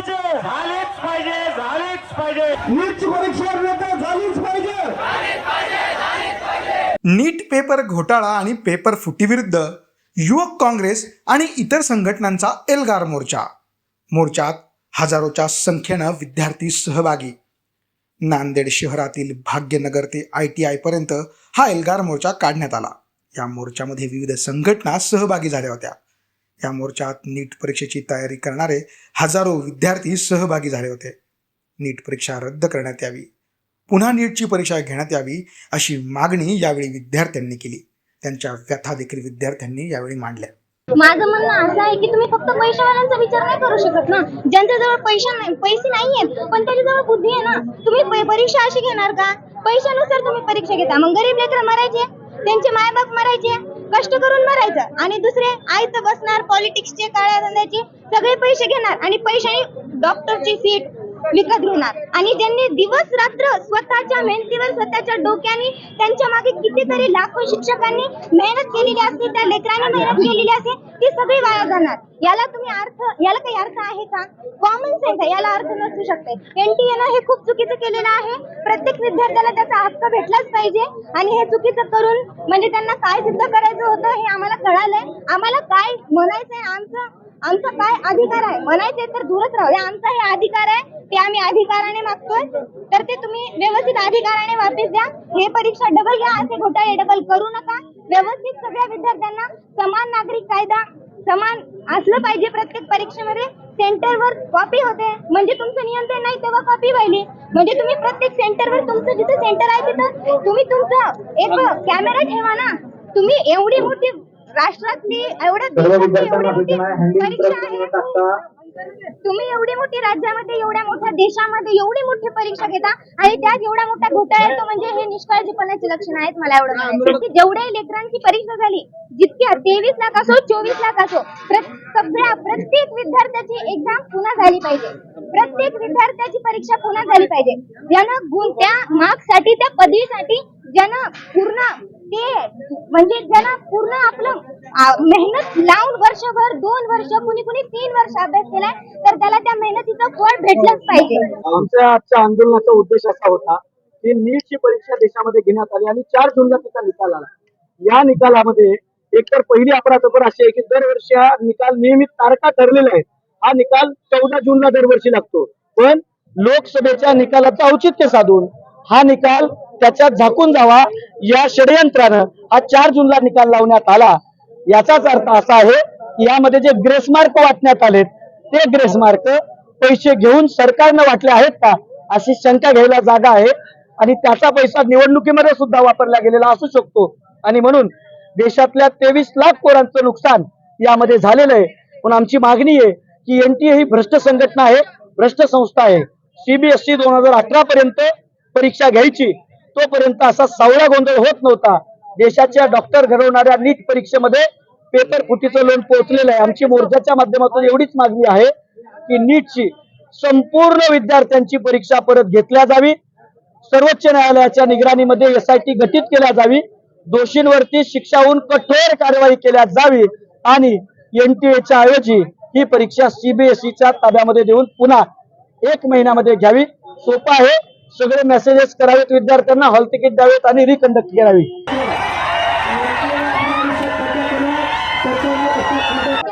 पाहिजे झालीच पाहिजे झालीच पाहिजे. नीटची परीक्षा रद्द झालीच पाहिजे. नीट पेपर घोटाळा आणि पेपर फुटीविरुद्ध युवक काँग्रेस आणि इतर संघटनांचा एल्गार मोर्चा. मोर्चात हजारोच्या संख्येनं विद्यार्थी सहभागी. नांदेड शहरातील भाग्यनगर ते आय टी आयपर्यंत हा एल्गार मोर्चा काढण्यात आला. या मोर्चामध्ये विविध संघटना सहभागी झाल्या होत्या. या मोर्चात नीट परीक्षेची तयारी करणारे हजारो विद्यार्थी सहभागी झाले होते. नीट परीक्षा रद्द करण्यात यावी. पुन्हा नीटची परीक्षा घेण्यात यावी अशी मागणी यावेळी विद्यार्थ्यांनी केली. त्यांच्या व्यथा देखील विद्यार्थ्यांनी यावेळी मांडल्या. माझं म्हणणं असं आहे की तुम्ही फक्त पैशावाल्यांचा विचार नाही करू शकत ना. ज्यांच्याजवळ पैसा नाही पैसे नाही आहेत पण त्याच्याजवळ बुद्धी आहे ना. तुम्ही परीक्षा अशी घेणार का? पैशानुसार तुम्ही परीक्षा घेता. मग गरीब लेकर मरायचे त्यांचे मायबाप मरायचे. कष्ट करून मरायचं आणि दुसरे आयत बसणार पॉलिटिक्सचे काळ्या धंद्याचे सगळे पैसे घेणार आणि पैशाने डॉक्टरची सीट विकत घेणार. आणि ज्यांनी दिवस रात्र स्वतःच्या मेहनतीवर स्वतःच्या डोक्याने त्यांच्या मागे कितीतरी लाखो शिक्षकांनी मेहनत केलेली असते त्या लेकरांनी मेहनत केलेली असते ती सगळी वाया जाणार. याला तुम्ही अर्थ याला काही अर्थ आहे का? कॉमन सेन्स आहे याला अर्थ नसू शकते. एनटीएनं हे खूप चुकीचं केलेलं आहे. प्रत्येक विद्यार्थ्याला त्याचा हक्क भेटलाच पाहिजे. आणि हे चुकीचं करून म्हणजे त्यांना काय सिद्ध करायचं होतं हे आम्हाला कळालंय. आम्हाला काय म्हणायचंय आमचं आमचा काय अधिकार आहे? म्हणायचे तर दूरच राहू द्या. आमचा हे अधिकार आहे ते आम्ही अधिकाराने मागतोय. तर ते तुम्ही व्यवस्थित अधिकाराने वापस द्या. हे परीक्षा डबल घ्या असे घोटाळे डबल करू नका. व्यवस्थित सगळ्या विद्यार्थ्यांना समान नागरिक कायदा समान असलं पाहिजे प्रत्येक परीक्षेमध्ये. सेंटरवर कॉपी होते. म्हणजे तुमचं नियंत्रण नाही तेव्हा कॉपी व्हायली. म्हणजे तुम्ही प्रत्येक सेंटरवर तुमचं जिथं सेंटर आहे तिथं तुम्ही तुमचं एक कॅमेरा ठेवा ना. तुम्ही एवढी मोठी राष्ट्रातली एवढी परीक्षा आहे तुम्ही एवढी मोठी राज्यामध्ये एवढ्या मोठ्या देशामध्ये एवढी मोठी परीक्षा घेता आणि त्यात एवढा मोठा घोटाळा येतो म्हणजे हे निष्काळजीपणाची लक्षण आहेत मला एवढं की जेवढ्या लेकरांची परीक्षा झाली जितक्या तेवीस लाख असो चोवीस लाख असो सगळ्या प्रत्येक विद्यार्थ्याची एक्झाम पुन्हा झाली पाहिजे. प्रत्येक विद्यार्थ्याची परीक्षा पुन्हा झाली पाहिजे. ज्यानं गुण त्या मार्क्ससाठी त्या पदवीसाठी ज्यानं पूर्ण ते म्हणजे ज्यांना पूर्ण आपलं मेहनत लावून वर्षभर दोन वर्ष कुणी कुणी तीन वर्ष अभ्यास केलाय तर त्याला त्या मेहनतीचं फळ भेटलंच पाहिजे. आमच्या आजच्या आंदोलनाचा उद्देश असा होता की नीटची परीक्षा देशामध्ये घेण्यात आली आणि चार जूनला तिचा निकाल आला. या निकालामध्ये एकतर पहिली अपराधपर अशी आहे की दरवर्षी हा निकाल नियमित तारखा ठरलेला आहे. हा निकाल चौदा जूनला दरवर्षी लागतो. पण लोकसभेच्या निकालाचं औचित्य साधून हा निकाल त्याच्यात झाकून जावा. या षडयंत्रानं हा चार जूनला निकाल लावण्यात आला. याचाच अर्थ असा आहे की यामध्ये जे ग्रेसमार्क वाटण्यात आलेत ते ग्रेसमार्क पैसे घेऊन सरकारनं वाटले आहेत का अशी शंका घ्यायला जागा आहे. आणि त्याचा पैसा निवडणुकीमध्ये सुद्धा वापरला गेलेला असू शकतो. आणि म्हणून देशातल्या तेवीस लाख पोरांचं नुकसान यामध्ये झालेलं आहे. पण आमची मागणी आहे की एनटीए ही भ्रष्ट संघटना आहे भ्रष्ट संस्था आहे. सीबीएसई दोन हजार अठरा पर्यंत परीक्षा घ्यायची. तोपर्यंत असा सावळा गोंधळ होत नव्हता. देशाच्या डॉक्टर घडवणाऱ्या नीट परीक्षेमध्ये पेपर फुटीचं लोन पोहोचलेलं आहे. आमची मोर्चाच्या माध्यमातून एवढीच मागणी आहे की नीटची संपूर्ण विद्यार्थ्यांची परीक्षा परत घेतल्या जावी. सर्वोच्च न्यायालयाच्या निगराणीमध्ये एसआयटी गठीत केल्या जावी. दोषींवरती शिक्षाहून कठोर कारवाई केल्या जावी आणि एनटीएच्या ऐवजी ही परीक्षा सीबीएसईच्या ताब्यामध्ये देऊन पुन्हा एक महिन्यामध्ये घ्यावी. सोपं आहे. सगळे मेसेजेस करावेत विद्यार्थ्यांना हॉल तिकीट द्यावेत आणि रिकंडक्ट करावी.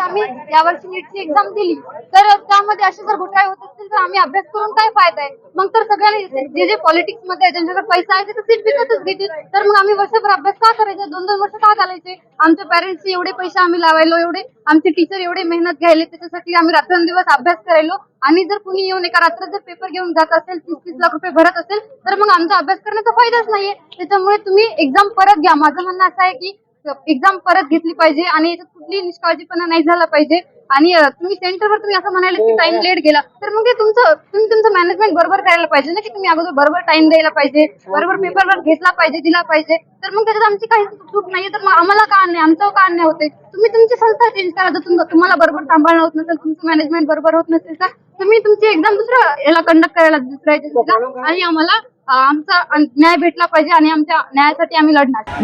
आम्ही यावर्षी नीटची एक्झाम दिली. तर त्यामध्ये असे जर घोटाळे होत असतील तर आम्ही अभ्यास करून काय फायदा आहे? मग तर सगळ्यांनी जे जे पॉलिटिक्समध्ये ज्यांच्याकडे पैसा आहे ते तर सीट विकतच घेतील. तर मग आम्ही वर्षभर अभ्यास का करायचा? दोन दोन वर्ष का घालायचे? आमच्या पॅरेंट्सचे एवढे पैसे आम्ही लावायलो एवढे. आमचे टीचर एवढे मेहनत घ्यायले. त्याच्यासाठी आम्ही रात्रंदिवस अभ्यास करायलो. आणि जर कुणी येऊन एका रात्र जर पेपर घेऊन जात असेल तीस तीस लाख रुपये भरत असेल तर मग आमचा अभ्यास करण्याचा फायदाच नाहीये. त्याच्यामुळे तुम्ही एक्झाम परत घ्या. माझं म्हणणं असं आहे की एक्झाम परत घेतली पाहिजे आणि याच्यात कुठली निष्काळजीपणा नाही झाला पाहिजे. आणि तुम्ही सेंटरवर तुम्ही असं म्हणाले की टाइम लेट गेला तर मग तुमचं तुम्ही तुमचं मॅनेजमेंट बरोबर करायला पाहिजे. ना की तुम्ही अगोदर बरोबर टाइम द्यायला पाहिजे बरोबर पेपरवर घेतला पाहिजे दिला पाहिजे. तर मग त्याच्यात आमची काही चूक नाहीये तर मग आम्हाला का नाही आमचं का नाही होते तुम्ही तुमची संस्था चेंज करा. जर तुमचं तुम्हाला बरोबर सांभाळणं होत नसेल तुमचं मॅनेजमेंट बरोबर होत नसेल तर तुम्ही तुमची एक्झाम दुसऱ्या याला कंडक्ट करायला दुसऱ्या आणि आम्हाला आमचा न्याय भेटला पाहिजे आणि आमच्या न्यायासाठी आम्ही लढणार.